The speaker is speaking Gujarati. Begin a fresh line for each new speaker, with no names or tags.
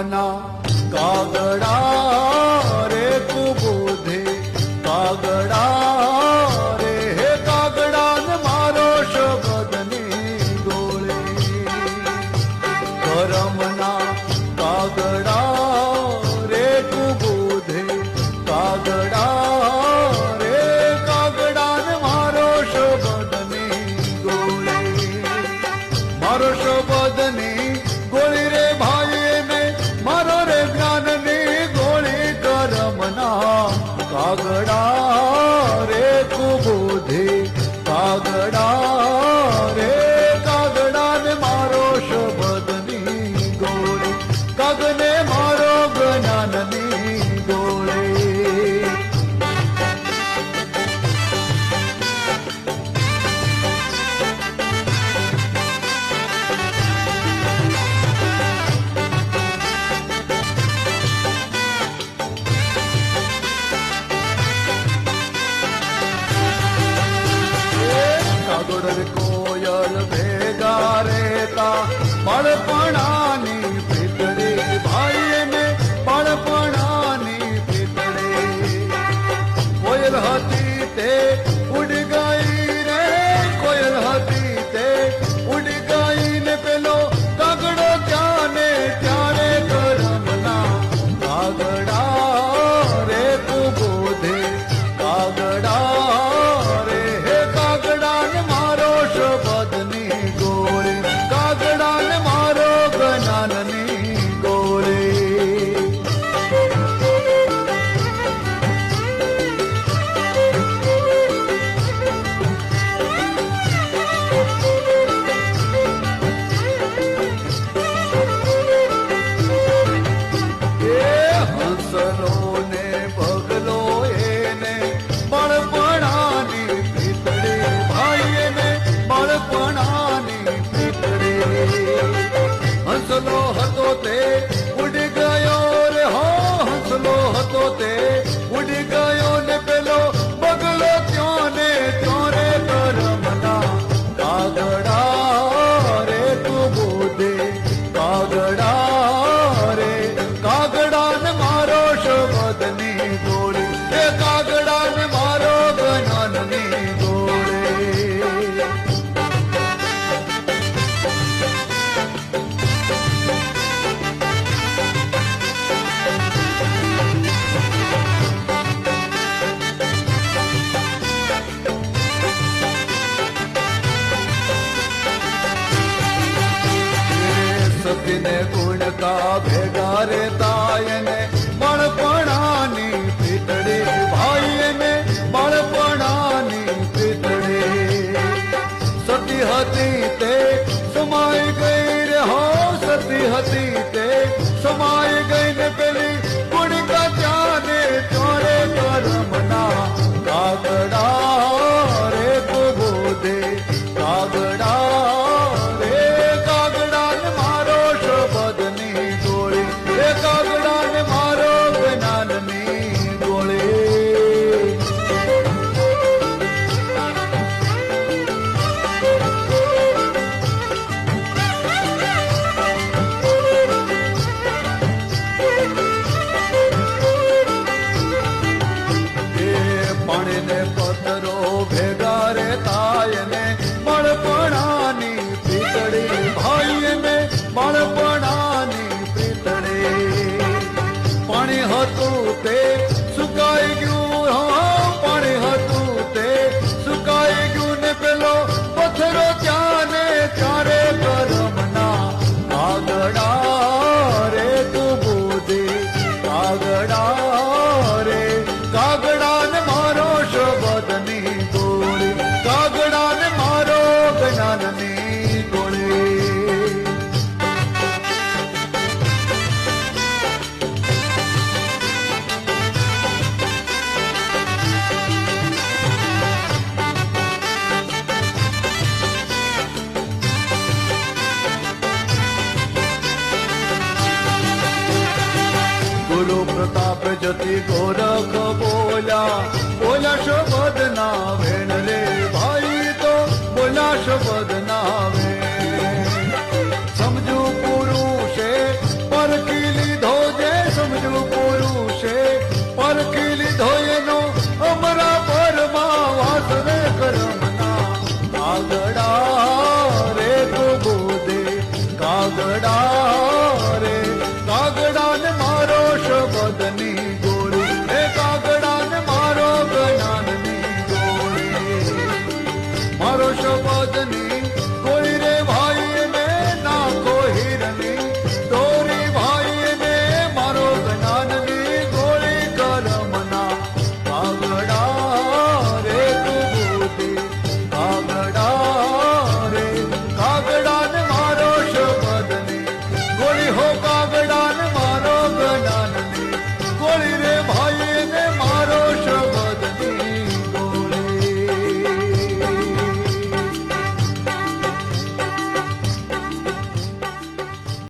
નામના કાગડા 大哥。દોડર કોયલ ભેગા રહેતા. પણ सनो સતીને પૂર્ણતા ભેગા રેતાયને બળપણાની પીતળી ભાઈને બળપણાની પીતળી. સતી હતી તે સમાઈ ગઈ જતી ગોરખ બોલા બોલા શબ્દ ના વેણ રે ભાઈ તો બોલા શબ્દ ના વેણ સમજુ પુરુષે પરખી લીધો જે સમજુ પુરુષે પરખી morning.